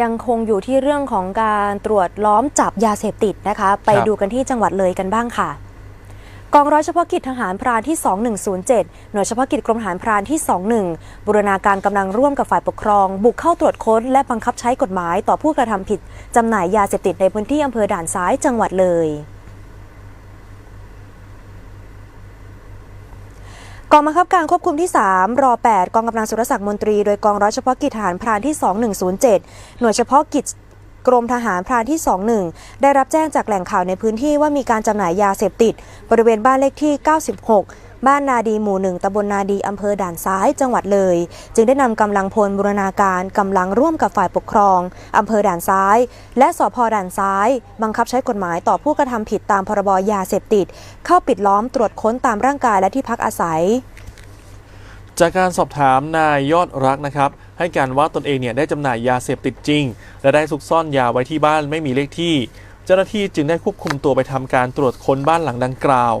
ยังคงอยู่ที่เรื่องของการตรวจล้อมจับยาเสพติดนะคะ ไปครับดูกันที่จังหวัดเลยกันบ้างค่ะ กองร้อยเฉพาะกิจทหารพรานที่ 2107 หน่วยเฉพาะกิจกรมทหารพรานที่ 21 บูรณาการกำลังร่วมกับฝ่ายปกครอง บุกเข้าตรวจค้น และบังคับใช้กฎหมายต่อผู้กระทำผิดจำหน่ายยาเสพติดในพื้นที่อำเภอด่านซ้ายจังหวัดเลย กองบังคับการควบคุมที่ 3 รอ 8 กองกำลังสุรศักดิ์มนตรี โดยกองร้อยเฉพาะกิจทหารพรานที่ 2107 หน่วยเฉพาะกิจกรมทหารพรานที่ 21 ได้รับแจ้งจากแหล่งข่าวในพื้นที่ว่ามีการจำหน่ายยาเสพติด บริเวณบ้านเลขที่ 96 บ้านนาดีหมู่หนึ่งตำบลนาดีอำเภอด่านซ้ายจังหวัดเลย จึงได้นำกำลังพลบูรณาการกำลังร่วมกับฝ่ายปกครองอำเภอด่านซ้าย และสพด่านซ้าย บังคับใช้กฎหมายต่อผู้กระทำผิดตามพรบยาเสพติด เข้าปิดล้อมตรวจค้นตามร่างกายและที่พักอาศัยจากการสอบถามนายยอดรักนะครับ ให้การว่าตนเองเนี่ยได้จำหน่ายยาเสพติดจริง และได้ซุกซ่อนยาไว้ที่บ้านไม่มีเลขที่ เจ้าหน้าที่จึงได้ควบคุมตัวไปทำการตรวจค้นบ้านหลังดังกล่าว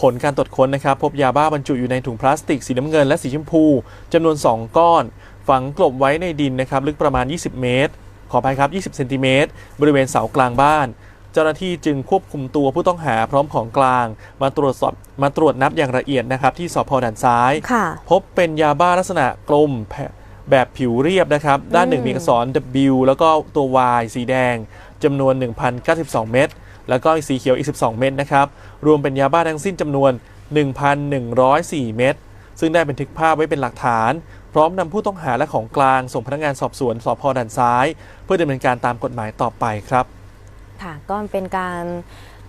ผลการตรวจค้นนะครับ พบยาบ้าบรรจุอยู่ในถุงพลาสติกสีน้ำเงินและสีชมพูจำนวน 2 ก้อน ฝังกลบไว้ในดินนะครับ ลึกประมาณ 20 เมตร ขออภัยครับ 20 เซนติเมตร บริเวณเสากลางบ้าน เจ้าหน้าที่จึงควบคุมตัวผู้ต้องหาพร้อมของกลาง มาตรวจสอบมาตรวจนับอย่างละเอียดนะครับที่สพด่านซ้ายค่ะพบเป็นยาบ้าลักษณะกลมแผ่แบบผิวเรียบนะครับ ด้านหนึ่งอืมมีอักษร W แล้วก็ตัว Y สีแดงจำนวน 1,092 เม็ด แล้วก็สีเขียวอีก 12 เม็ดนะครับ รวมเป็นยาบ้าทั้งสิ้นจำนวน 1,104 เม็ด ซึ่งได้บันทึกภาพไว้เป็นหลักฐาน พร้อมนำผู้ต้องหาและของกลางส่งพนักงานสอบสวนสพด่านซ้าย เพื่อดำเนินการตามกฎหมายต่อไปครับ ค่ะก็เป็นการ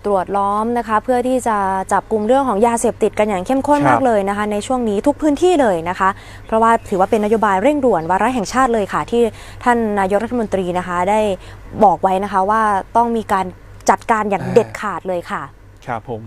ตรวจล้อมนะคะ เพื่อที่จะจับกลุ่มเรื่องของยาเสพติดกันอย่างเข้มข้นครับมากเลยนะคะ ในช่วงนี้ทุกพื้นที่เลยนะคะ เพราะว่าถือว่าเป็นนโยบายเร่งด่วนวาระแห่งชาติเลยค่ะ ที่ท่านนายกรัฐมนตรีนะคะ ได้บอกไว้นะคะว่าต้องมีการ จัดการอย่างเด็ดขาดเลยค่ะ ครับผม